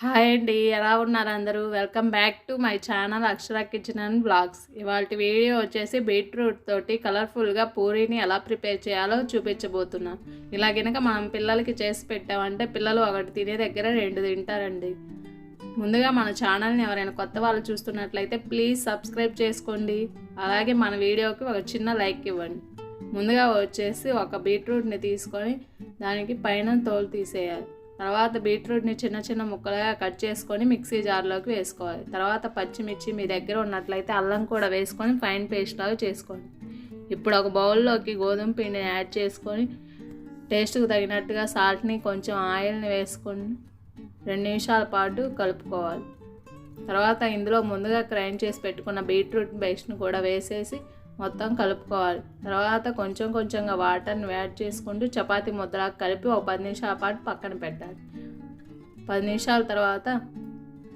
Hi అండి ఎలా ఉన్నారు అందరూ? Welcome back to my channel Akshara kitchen and blogs. ఇవాళ వీడియో వచ్చేసి బీట్రూట్ తోటి కలర్ఫుల్గా పూరీని ఎలా ప్రిపేర్ చేయాలో చూపించబోతున్నాను ఇలా గనక మనం పిల్లలకి చేసి పెట్టామంటే పిల్లలు ఒకటి తినే దగ్గర రెండు తింటారండి. ముందుగా మన ఛానల్ని ఎవరైనా కొత్త వాళ్ళు చూస్తున్నట్లయితే ప్లీజ్ సబ్స్క్రైబ్ చేసుకోండి. అలాగే మన వీడియోకి ఒక చిన్న లైక్ ఇవ్వండి. ముందుగా వచ్చేసి ఒక బీట్రూట్ని తీసుకొని దానికి పైన తోలు తీసేయాలి. తర్వాత బీట్రూట్ని చిన్న చిన్న ముక్కలుగా కట్ చేసుకొని మిక్సీ జార్లోకి వేసుకోవాలి. తర్వాత పచ్చిమిర్చి మీ దగ్గర ఉన్నట్లయితే అల్లం కూడా వేసుకొని ఫైన్ పేస్ట్ లాగా చేసుకోండి. ఇప్పుడు ఒక బౌల్లోకి గోధుమ పిండిని యాడ్ చేసుకొని టేస్ట్కి తగినట్టుగా సాల్ట్ని కొంచెం ఆయిల్ని వేసుకొని రెండు నిమిషాల పాటు కలుపుకోవాలి. తర్వాత ఇందులో ముందుగా గ్రైండ్ చేసి పెట్టుకున్న బీట్రూట్ పేస్ట్ని కూడా వేసేసి మొత్తం కలుపుకోవాలి. తర్వాత కొంచెం కొంచెంగా వాటర్ని యాడ్ చేసుకుంటూ చపాతీ ముద్దలా కలిపి ఒక పది నిమిషాల పాటు పక్కన పెట్టాలి. పది నిమిషాల తర్వాత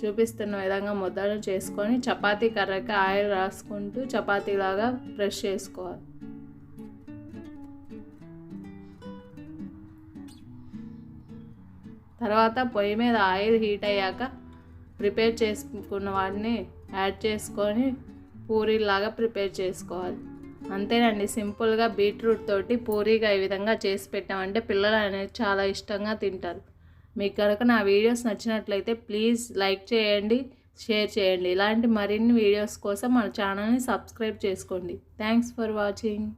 చూపిస్తున్న విధంగా ముద్దలు చేసుకొని చపాతీ కర్రకి ఆయిల్ రాసుకుంటూ చపాతీలాగా బ్రష్ చేసుకోవాలి. తర్వాత పొయ్యి మీద ఆయిల్ హీట్ అయ్యాక ప్రిపేర్ చేసుకున్న వాటిని యాడ్ చేసుకొని పూరీలాగా ప్రిపేర్ చేసుకోవాలి. అంతేనండి సింపుల్గా బీట్రూట్ తోటి పూరీగా ఈ విధంగా చేసి పెట్టామంటే పిల్లలు అనేది చాలా ఇష్టంగా తింటారు. మీకు కనుక నా వీడియోస్ నచ్చినట్లయితే ప్లీజ్ లైక్ చేయండి షేర్ చేయండి. ఇలాంటి మరిన్ని వీడియోస్ కోసం మన ఛానల్ని సబ్స్క్రైబ్ చేసుకోండి. Thanks for watching.